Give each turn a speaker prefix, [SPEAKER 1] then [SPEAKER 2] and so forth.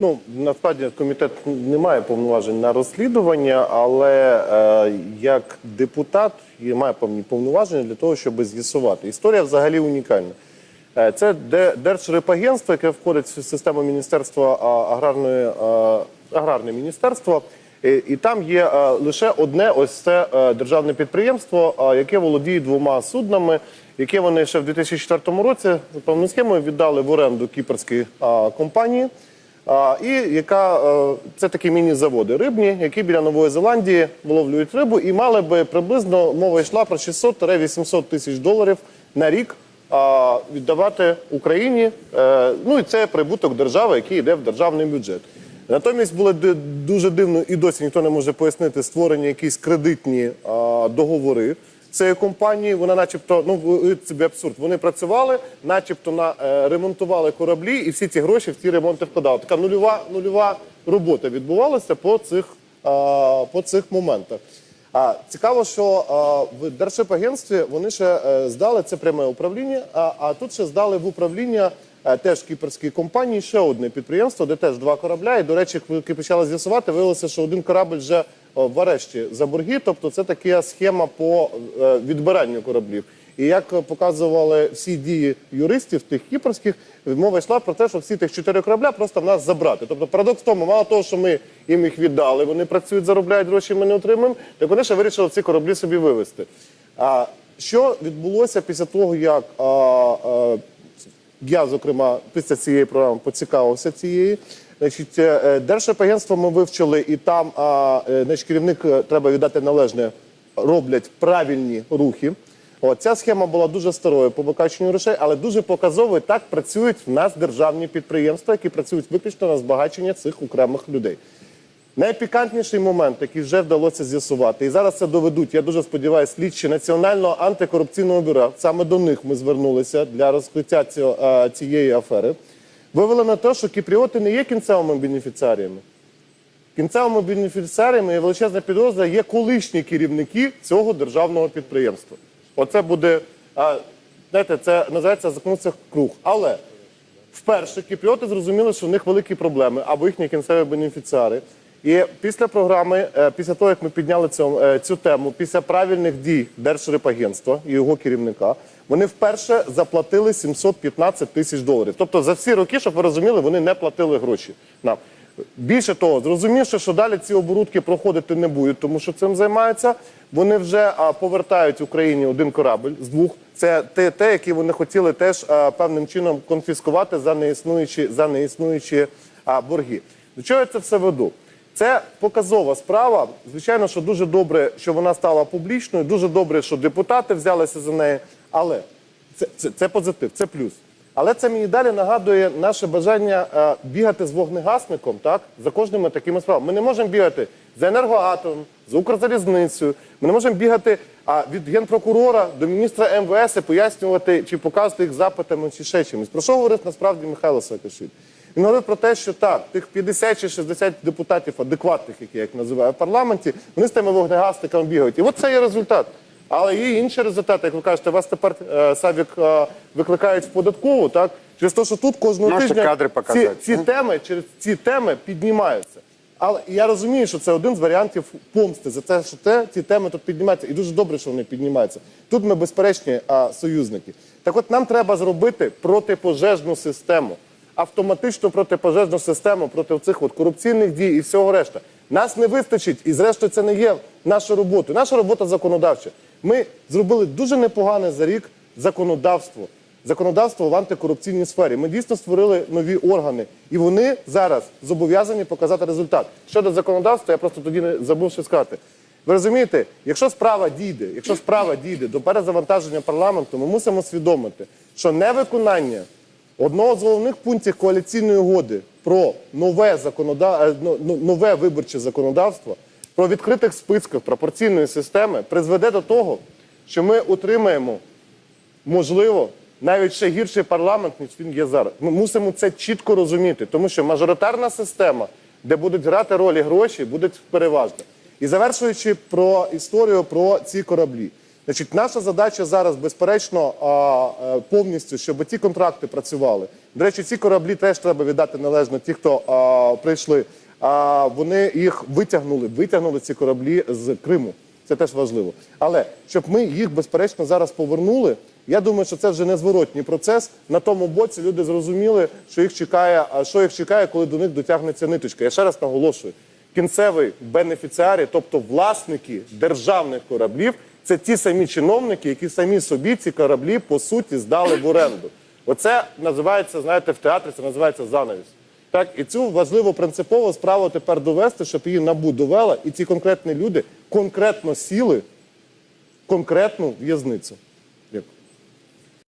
[SPEAKER 1] Ну насправді комітет не має повноважень на розслідування, але е, як депутат має певні повноваження для того, щоб з'ясувати. Історія взагалі унікальна. Е, Це де- Держрипагентство, яке входить в систему Міністерства аграрної а, аграрне міністерство. І, і там є е, лише одне ось це е, державне підприємство, а, яке володіє двома суднами, яке вони ще в 2004 році за певною схемою віддали в оренду кіпрській компанії. І яка е, це такі міні-заводи рибні, які біля Нової Зеландії виловлюють рибу, і мали би приблизно мова йшла про 600-800 тисяч доларів на рік віддавати Україні. Е, ну і це прибуток держави, який йде в державний бюджет. Натомість було дуже дивно, і досі ніхто не може пояснити створені якісь кредитні договори цієї компанії. Вона, начебто, ну собі абсурд. Вони працювали, начебто, на е, ремонтували кораблі, і всі ці гроші в ці ремонти вкладали. Така нульова нульова робота відбувалася по цих, а, по цих моментах. А цікаво, що а, в Держипагентстві вони ще е, здали це пряме управління, а, а тут ще здали в управління е, теж кіпрській компанії ще одне підприємство, де теж два корабля. І, до речі, коли почали з'ясувати, виявилося, що один корабль вже в арешті за борги. Тобто це така схема по е, відбиранню кораблів. І як е, показували всі дії юристів тих кіпрських, мова йшла про те, що всі тих чотири корабля просто в нас забрати. Тобто парадокс в тому, мало того, що ми їм їх віддали, вони працюють, заробляють гроші, ми не отримуємо, так вони ще вирішили ці кораблі собі вивезти. А що відбулося після того, як а, а, я, зокрема, після цієї програми поцікавився цією. Значить, е, е, Держапагентство ми вивчили, і там е, значить, керівник треба віддати належне, роблять правильні рухи. От, ця схема була дуже старою по викаченню грошей, але дуже показовою. Так працюють в нас державні підприємства, які працюють виключно на збагачення цих окремих людей. Найпікантніший момент, який вже вдалося з'ясувати, і зараз це доведуть. Я дуже сподіваюся, слідчі Національного антикорупційного бюро. Саме до них ми звернулися для розкриття цієї афери. Вивели на те, що кіпріоти не є кінцевими бенефіціаріями. Кінцевими бенефіціаріями є величезна підозра, є колишні керівники цього державного підприємства. Оце буде, а, знаєте, це називається замкнувся круг. Але вперше кіпріоти зрозуміли, що в них великі проблеми або їхні кінцеві бенефіціари. І після програми, е, після того, як ми підняли цю, е, цю тему, після правильних дій Держрипагентства і його керівника, вони вперше заплатили 715 тисяч доларів. Тобто за всі роки, щоб ви розуміли, вони не платили гроші нам. Більше того, зрозумівши, що далі ці оборудки проходити не будуть, тому що цим займаються. Вони вже а, повертають Україні один корабль з двох. Це те, те який вони хотіли теж а, певним чином конфіскувати за неіснуючі за неіснуючі а, борги. До чого я це все веду? Це показова справа. Звичайно, що дуже добре, що вона стала публічною. Дуже добре, що депутати взялися за неї. Але це, це, це позитив, це плюс. Але це мені далі нагадує наше бажання е, бігати з вогнегасником, так за кожними такими справами. Ми не можемо бігати за енергоатомом, за Укрзалізницею. Ми не можемо бігати а, від генпрокурора до міністра МВС і пояснювати чи показувати їх запитами чи ще чимось. Про що говорив насправді Михайло Саакашвілі? Він говорив про те, що так, тих 50 чи 60 депутатів адекватних, які я їх називаю в парламенті, вони з тими вогнегасниками бігають. І от це є результат. Але є інші результати, як ви кажете, вас тепер е, Савік е, викликають в податкову, так? Через те, що тут кожного
[SPEAKER 2] Можете
[SPEAKER 1] тижня
[SPEAKER 2] кадри
[SPEAKER 1] ці, ці теми через ці теми піднімаються. Але я розумію, що це один з варіантів помсти за те, що те, ці теми тут піднімаються. І дуже добре, що вони піднімаються. Тут ми безперечні а, союзники. Так от нам треба зробити протипожежну систему, автоматичну протипожежну систему проти цих от корупційних дій і всього решта. Нас не вистачить, і зрештою це не є нашою роботою. Наша робота законодавча. Ми зробили дуже непогане за рік законодавство. Законодавство в антикорупційній сфері. Ми дійсно створили нові органи, і вони зараз зобов'язані показати результат. Щодо законодавства, я просто тоді не забув що сказати. Ви розумієте, якщо справа дійде, якщо справа дійде до перезавантаження парламенту, ми мусимо усвідомити, що невиконання одного з головних пунктів коаліційної угоди про нове законода... е, ну, ну, нове виборче законодавство, про відкритих списках пропорційної системи призведе до того, що ми отримаємо можливо, навіть ще гірший парламент, ніж він є зараз. Ми мусимо це чітко розуміти, тому що мажоритарна система, де будуть грати ролі гроші, буде переважна. І завершуючи про історію про ці кораблі. Значить, наша задача зараз, безперечно, е, повністю, щоб ці контракти працювали. До речі, ці кораблі теж треба віддати належно ті, хто прийшли. Вони їх витягнули, витягнули ці кораблі з Криму. Це теж важливо. Але щоб ми їх безперечно зараз повернули, я думаю, що це вже незворотній процес. На тому боці люди зрозуміли, що їх чекає, що їх чекає, коли до них дотягнеться ниточка. Я ще раз наголошую: кінцевий бенефіціарі, тобто власники державних кораблів, це ті самі чиновники, які самі собі ці кораблі по суті здали в оренду. Оце називається, знаєте, в театрі це називається занавіс. Так, і цю важливу принципову справу тепер довести, щоб її набу довела, і ці конкретні люди конкретно сіли в конкретну в'язницю.